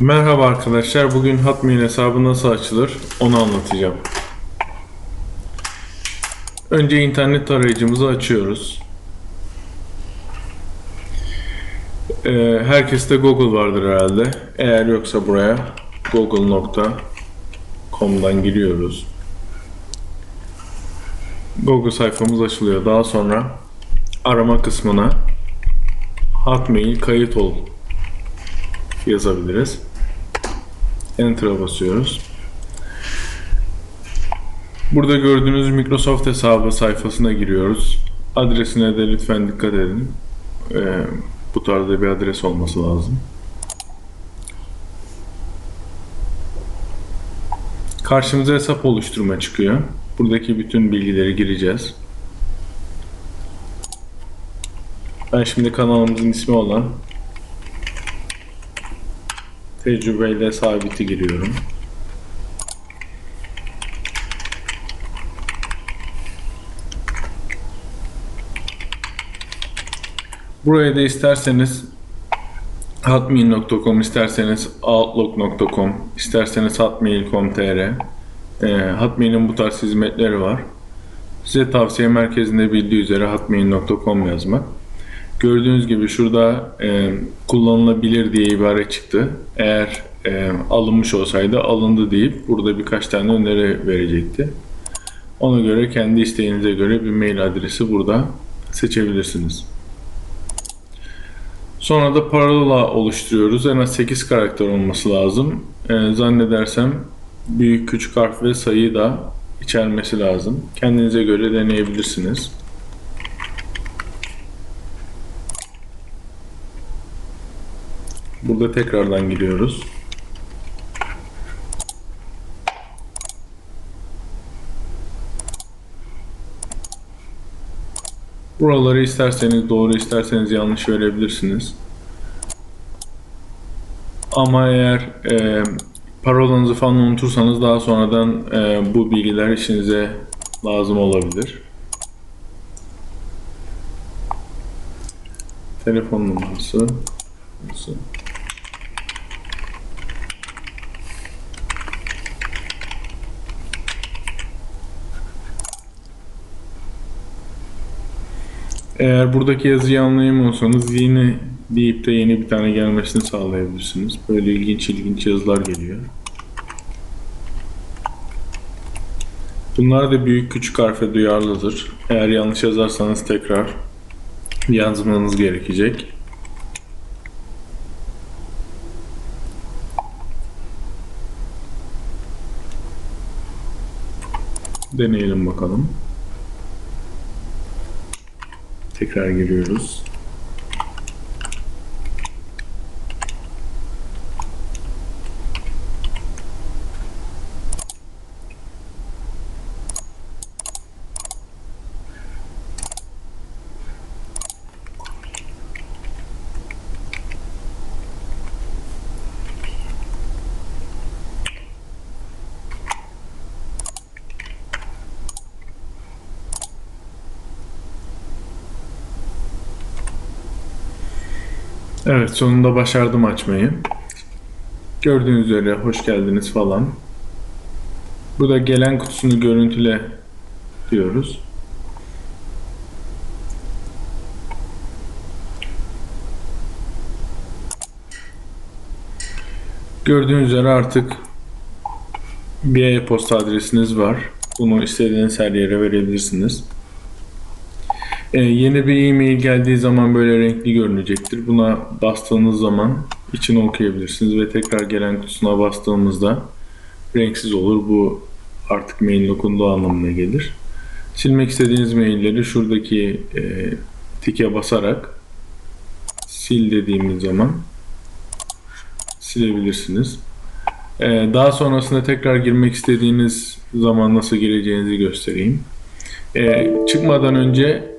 Merhaba arkadaşlar. Bugün Hotmail hesabı nasıl açılır onu anlatacağım. Önce internet tarayıcımızı açıyoruz. Ee, herkeste Google vardır herhalde. Eğer yoksa buraya google.com'dan giriyoruz. Google sayfamız açılıyor. Daha sonra arama kısmına Hotmail kayıt ol yazabiliriz. Enter'a basıyoruz. Burada gördüğünüz Microsoft hesabı sayfasına giriyoruz. Adresine de lütfen dikkat edin. Ee, bu tarzda bir adres olması lazım. Karşımıza hesap oluşturma çıkıyor. Buradaki bütün bilgileri gireceğiz. Ben şimdi kanalımızın ismi olan tecrübeyle sabiti giriyorum. Buraya da isterseniz hotmail.com, isterseniz outlook.com, isterseniz hotmail.com.tr e, Hotmail'in bu tarz hizmetleri var. Size tavsiye merkezinde bildiği üzere hotmail.com yazmak. Gördüğünüz gibi şurada e, kullanılabilir diye ibare çıktı. Eğer e, alınmış olsaydı alındı deyip burada birkaç tane öneri verecekti. Ona göre kendi isteğinize göre bir mail adresi burada seçebilirsiniz. Sonra da parola oluşturuyoruz. En az 8 karakter olması lazım. E, zannedersem büyük küçük harf ve sayı da içermesi lazım. Kendinize göre deneyebilirsiniz. Burada tekrardan giriyoruz. Buraları isterseniz doğru isterseniz yanlış verebilirsiniz. Ama eğer e, parolanızı falan unutursanız daha sonradan e, bu bilgiler işinize lazım olabilir. Telefon numarası. Nasıl? Eğer buradaki yazıyı anlayamıyorsanız yeni deyip de yeni bir tane gelmesini sağlayabilirsiniz. Böyle ilginç ilginç yazılar geliyor. Bunlar da büyük küçük harfe duyarlıdır. Eğer yanlış yazarsanız tekrar yazmanız gerekecek. Deneyelim bakalım. Tekrar giriyoruz. Evet sonunda başardım açmayı. Gördüğünüz üzere hoş geldiniz falan. Burada gelen kutusunu görüntüle diyoruz. Gördüğünüz üzere artık bir e-posta adresiniz var. Bunu istediğiniz her yere verebilirsiniz. Ee, yeni bir e-mail geldiği zaman böyle renkli görünecektir. Buna bastığınız zaman içini okuyabilirsiniz ve tekrar gelen kutusuna bastığımızda renksiz olur. Bu artık mailin okunduğu anlamına gelir. Silmek istediğiniz mailleri şuradaki e, tike basarak sil dediğimiz zaman silebilirsiniz. Ee, daha sonrasında tekrar girmek istediğiniz zaman nasıl gireceğinizi göstereyim. Ee, çıkmadan önce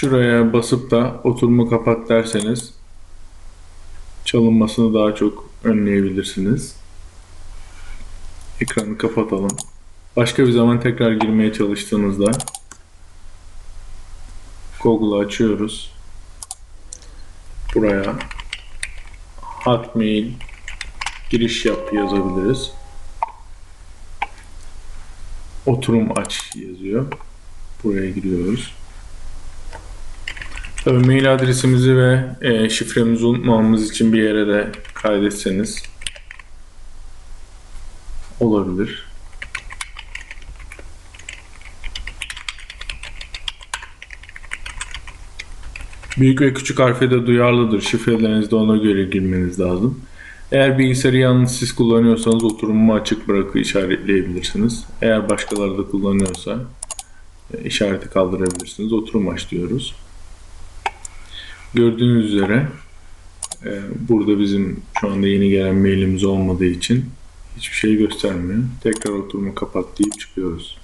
şuraya basıp da oturumu kapat derseniz çalınmasını daha çok önleyebilirsiniz. Ekranı kapatalım. Başka bir zaman tekrar girmeye çalıştığınızda Google'ı açıyoruz. Buraya Hotmail giriş yap yazabiliriz. Oturum aç yazıyor. Buraya giriyoruz. Tabii mail adresimizi ve e, şifremizi unutmamamız için bir yere de kaydetseniz olabilir. Büyük ve küçük harfe de duyarlıdır. Şifrelerinizi ona göre girmeniz lazım. Eğer bilgisayarı yalnız siz kullanıyorsanız oturumu açık bırakı işaretleyebilirsiniz. Eğer başkaları da kullanıyorsa e, işareti kaldırabilirsiniz. Oturum aç diyoruz. Gördüğünüz üzere e, burada bizim şu anda yeni gelen mailimiz olmadığı için hiçbir şey göstermiyor. Tekrar oturumu kapat deyip çıkıyoruz.